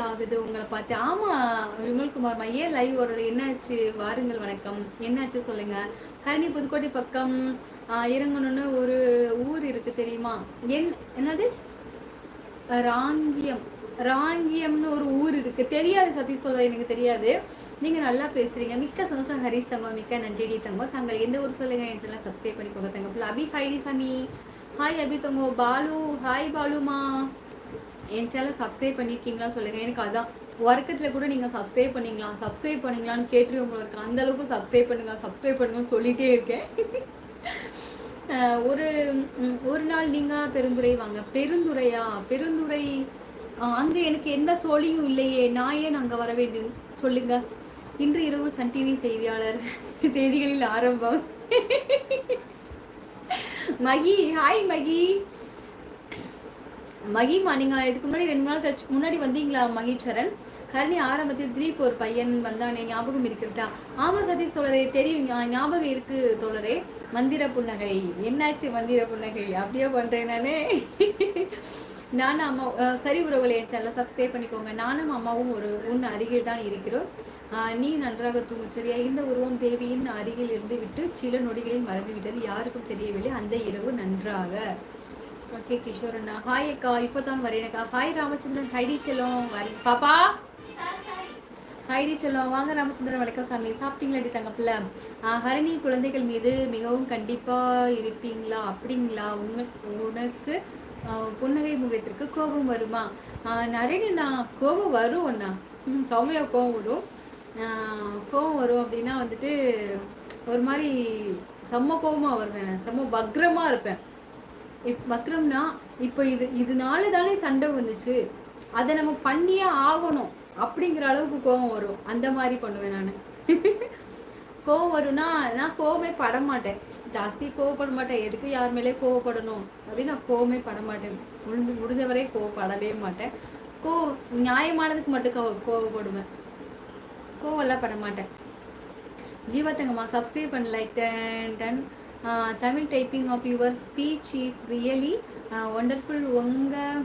ஆகுது உங்களை பார்த்து. ஆமா விமல்குமார் ஏன் லைவ் வருது என்னாச்சு? வாருங்கள் வணக்கம். என்னாச்சு சொல்லுங்க. ஹரணி புதுக்கோட்டை பக்கம் இறங்கணும்னு ஒரு ஊர் இருக்கு தெரியுமா? என் என்னது? ராங்கியம். ராங்கியம்னு ஒரு ஊர் இருக்கு. தெரியாது சதீஷ் சொல்ற எனக்கு தெரியாது. நீங்க நல்லா பேசுறீங்க. மிக்க சந்தோஷம் ஹரிஸ் தங்கம். மிக்க நன்றி தங்கம். தாங்கள் எந்த ஊர் சொல்லுங்க? என்றெல்லாம் சப்ஸ்கிரைப் பண்ணிக்கோங்க தங்க. அபி ஹைடி சாமி. ஹாய் அபி தங்கோ. பாலு ஹாய் பாலுமா. என் சேனல் சப்ஸ்கிரைப் பண்ணியிருக்கீங்களா சொல்லுங்கள் எனக்கு அதான் ஒர்க்கத்தில் கூட நீங்கள் சப்ஸ்கிரைப் பண்ணிங்களா? சப்ஸ்கிரைப் பண்ணிங்களான்னு கேட்டு உங்களை இருக்கு. அந்தளவுக்கு சப்ஸ்கிரைப் பண்ணுங்க சப்ஸ்கிரைப் பண்ணுங்கன்னு சொல்லிகிட்டே இருக்கேன். ஒரு ஒரு நாள் நீங்கள் பெருந்துரை வாங்க. பெருந்துரையா? பெருந்துரை அங்கே எனக்கு எந்த சோழியும் இல்லையே. நான் ஏன் அங்கே வர வேண்டும்? சொல்லுங்க. இன்று இரவு சன் டிவி செய்தியாளர் செய்திகளில் ஆரம்பம். மகி ஹாய் மகி. மகிமா நீங்கள் இதுக்கு முன்னாடி ரெண்டு நாள் கழிச்சு முன்னாடி வந்தீங்களா மகிச்சரன்? ஹரணி ஆரம்பத்தில் திலீப் ஒரு பையன் வந்தானே ஞாபகம் இருக்கிறதா ஆமா சதீஷ் தோழரே தெரியும் ஞாபகம் இருக்கு தோழரே. மந்திர புன்னகை. என்னாச்சு மந்திர புன்னகை? அப்படியே பண்றேன் நானே. நானும் அம்மா சரி உறவுகளை என் சேனலை சப்ஸ்கிரைப் பண்ணிக்கோங்க. நானும் அம்மாவும் ஒரு உன் அருகில் தான் இருக்கிறோம். நீ நன்றாக தூங்கு சரியா? இந்த உருவம் தேவியின் அருகில் இருந்து விட்டு சில நொடிகளில் மறந்துவிட்டது. யாருக்கும் தெரியவில்லை. அந்த இரவு நன்றாக. ஓகே கிஷோர் அண்ணா ஹாய் அக்கா இப்போ தான் வரேனக்கா ஹாய் ராமச்சந்திரன். ஹைடி செல்லம். வரி பாப்பா? ஹைடி செல்லம். வாங்க ராமச்சந்திரன். வணக்கம் சாமி. சாப்பிட்டீங்களா தங்க பிள்ளை ஹரணி குழந்தைகள் மீது மிகவும் கண்டிப்பாக இருப்பீங்களா? அப்படிங்களா? உங்க உனக்கு புன்னகை முகத்திற்கு கோபம் வருமா? நரேனா கோபம் வரும் அண்ணா. சௌமியா கோபம் வரும். கோபம் வரும் அப்படின்னா வந்துட்டு ஒரு மாதிரி செம்ம கோபமாக வருவேன். செம்ம பக்ரமாக இருப்பேன். இப் வக்ரம்னா இப்போ இது இதனால தானே சண்டை வந்துச்சு. அதை நம்ம பண்ணியே ஆகணும். அப்படிங்கிற அளவுக்கு கோவம் வரும். அந்த மாதிரி பண்ணுவேன் நான். கோவம் வரும்னா நான் கோவமே பட மாட்டேன் ஜாஸ்தி கோவப்பட மாட்டேன். எதுக்கு யார் மேலே கோவப்படணும்? அப்படின்னு நான் கோவமே பட மாட்டேன் முடிஞ்சு முடிஞ்ச வரை கோவப்படவே மாட்டேன். கோ நியாயமானதுக்கு மட்டும் கோவப்படுவேன். கோவெல்லாம் பட மாட்டேன் ஜீவத்தங்கம்மா சப்ஸ்கிரைப் பண்ண லைக் டென் ton Tamil typing of your speech is really wonderful உங்கள்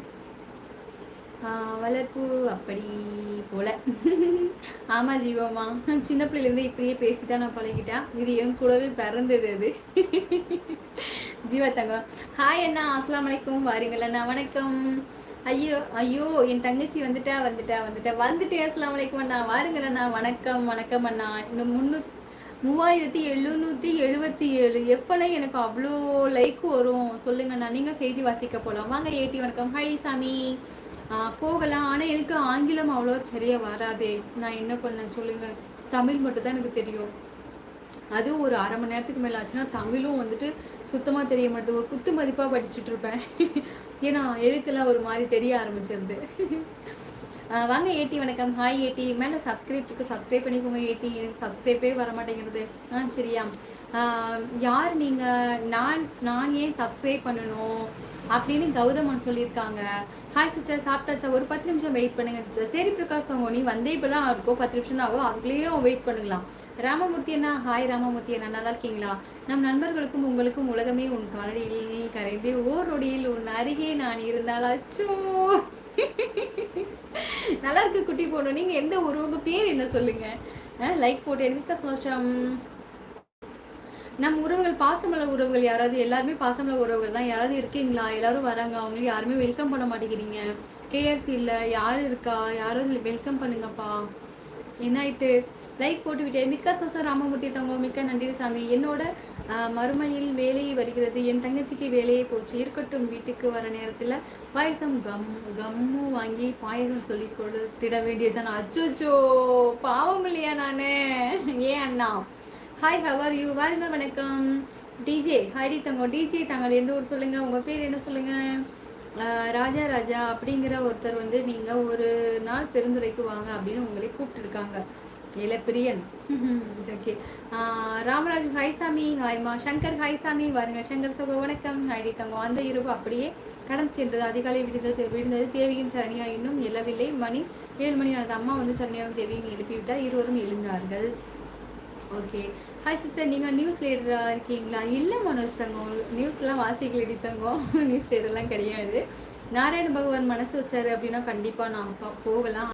வளர்ப்பு அப்படி போல. ஆமாம் ஜீவம்மா. சின்ன பிள்ளைலேருந்து இப்படியே பேசி தான் நான் பழகிட்டேன். இது என் கூடவே பிறந்தது அது. ஜீவா தங்கம் ஹாய் அண்ணா அஸ்லாம் வலைக்கம் வாருங்கள் அண்ணா வணக்கம். ஐயோ ஐயோ என் தங்கச்சி வந்துட்டா வந்துட்டா வந்துட்டா. வந்துட்டே அஸ்லாம் வலைக்கம் அண்ணா. வாருங்கள் அண்ணா வணக்கம் வணக்கம் அண்ணா. இன்னும் முன்னூத்தி மூவாயிரத்தி எழுநூற்றி எழுபத்தி ஏழு. எப்போனா எனக்கு அவ்வளோ லைக் வரும். சொல்லுங்கண்ணா நீங்கள் செய்தி வாசிக்க போகலாம் வாங்க ஏடி வணக்கம். ஹாய் சாமி. போகலாம். ஆனால் எனக்கு ஆங்கிலம் அவ்வளோ சரியாக வராதே. நான் என்ன பண்ணேன் சொல்லுங்கள் தமிழ் மட்டும் தான் எனக்கு தெரியும். அதுவும் ஒரு அரை மணி நேரத்துக்கு மேலே ஆச்சுன்னா தமிழும் வந்துட்டு சுத்தமாக தெரிய மாட்டேன் ஒரு குத்து மதிப்பாக படிச்சுட்டு இருப்பேன். ஏன்னா எழுத்துலாம் ஒரு மாதிரி தெரிய ஆரம்பிச்சிருது. வாங்க ஏடி வணக்கம். ஹாய் ஏடி. மேலே சப்ஸ்கிரைப் இருக்கு. சப்ஸ்கிரைப் பண்ணிக்கோங்க ஏடி. எனக்கு சப்ஸ்கிரைப்பே வர மாட்டேங்கிறது ஆ சரியா. யார் நீங்கள் நான் நான் ஏன் சப்ஸ்கிரைப் பண்ணணும்? அப்படின்னு கௌதமன் சொல்லியிருக்காங்க. ஹாய் சிஸ்டர் சாப்பிட்டாச்சா? ஒரு பத்து நிமிஷம் வெயிட் பண்ணுங்க சிஸ்டர் சரி பிரகாஷ் தவங்க நீ வந்தே இப்போ தான் இருக்கும் பத்து நிமிஷம் தான் ஆகும் அதுக்குள்ளேயும் வெயிட் பண்ணலாம் ராமமூர்த்தி அண்ணா ஹாய் ராமமூர்த்தி அண்ணா. நல்லா இருக்கீங்களா? நம் நண்பர்களுக்கும் உங்களுக்கும் உலகமே உன் கரடியில் கரைந்து ஓரொடியில் உன் அருகே நான் இருந்தால் அச்சோ! நல்லா இருக்கு குட்டி போடணும் நீங்க எந்த ஊர்? உங்க பேர் என்ன சொல்லுங்க? லைக் போட்டு எனக்கு சந்தோஷம். நம் உறவுகள் பாசமல உறவுகள் யாராவது? எல்லாருமே பாசமல உறவுகள் தான். யாராவது இருக்கீங்களா? எல்லாரும் வராங்க. அவங்களுக்கு யாருமே வெல்கம் பண்ண மாட்டேங்கிறீங்க. கேஆர்சி இல்லை யார் இருக்கா? யாராவது வெல்கம் பண்ணுங்கப்பா. என்ன ஆயிட்டு? லைக் போட்டுவிட்டேன். மிக்க சோசம் ராமமூர்த்தி தங்க மிக்க நன்றி சாமி. என்னோட மறுமையில் வேலை வருகிறது. என் தங்கச்சிக்கு வேலையே போச்சு. இருக்கட்டும் வீட்டுக்கு வர நேரத்தில் பாயசம் கம் கம்மு வாங்கி பாயசம் சொல்லி கொடுத்திட வேண்டியதுதான். அச்சோச்சோ! பாவம் இல்லையா நான்? ஏன் அண்ணா. ஹாய் ஹவர் யூ வாருங்கள் வணக்கம். டிஜே ஹாய்டி தங்க டிஜே தாங்கள் எந்த ஊர் சொல்லுங்கள் உங்கள் பேர் என்ன சொல்லுங்கள் ராஜா ராஜா அப்படிங்கிற ஒருத்தர் வந்து நீங்கள் ஒரு நாள் பெருந்துரைக்கு வாங்க அப்படின்னு உங்களை கூப்பிட்டுருக்காங்க. இளப்பிரியன். ஓகே ராமராஜ் ஹாய்சாமி ஹாய்மா சங்கர் ஹாய்சாமி வாருங்க சங்கர் சகோ வணக்கம். ஹாய்டி தங்கம் அந்த இரவு அப்படியே கடந்து சென்றது. அதிகாலை விடுந்தது விழுந்தது தேவியும் சரணியா இன்னும் எழவில்லை. மணி ஏழு மணி ஆனது அம்மா வந்து சரணியாவும் தேவியும் எழுப்பிவிட்டார். இருவரும் எழுந்தார்கள். ஓகே ஹாய் சிஸ்டர் நீங்கள் நியூஸ் லீடராக இருக்கீங்களா? இல்லை மனோஜ் தங்கம் நியூஸ்லாம் வாசிக்கலடி தங்கம் நியூஸ் லீடர்லாம் கிடையாது. நாராயண பகவான் மனசு வச்சாரு அப்படின்னா கண்டிப்பாக நான் போகலாம்.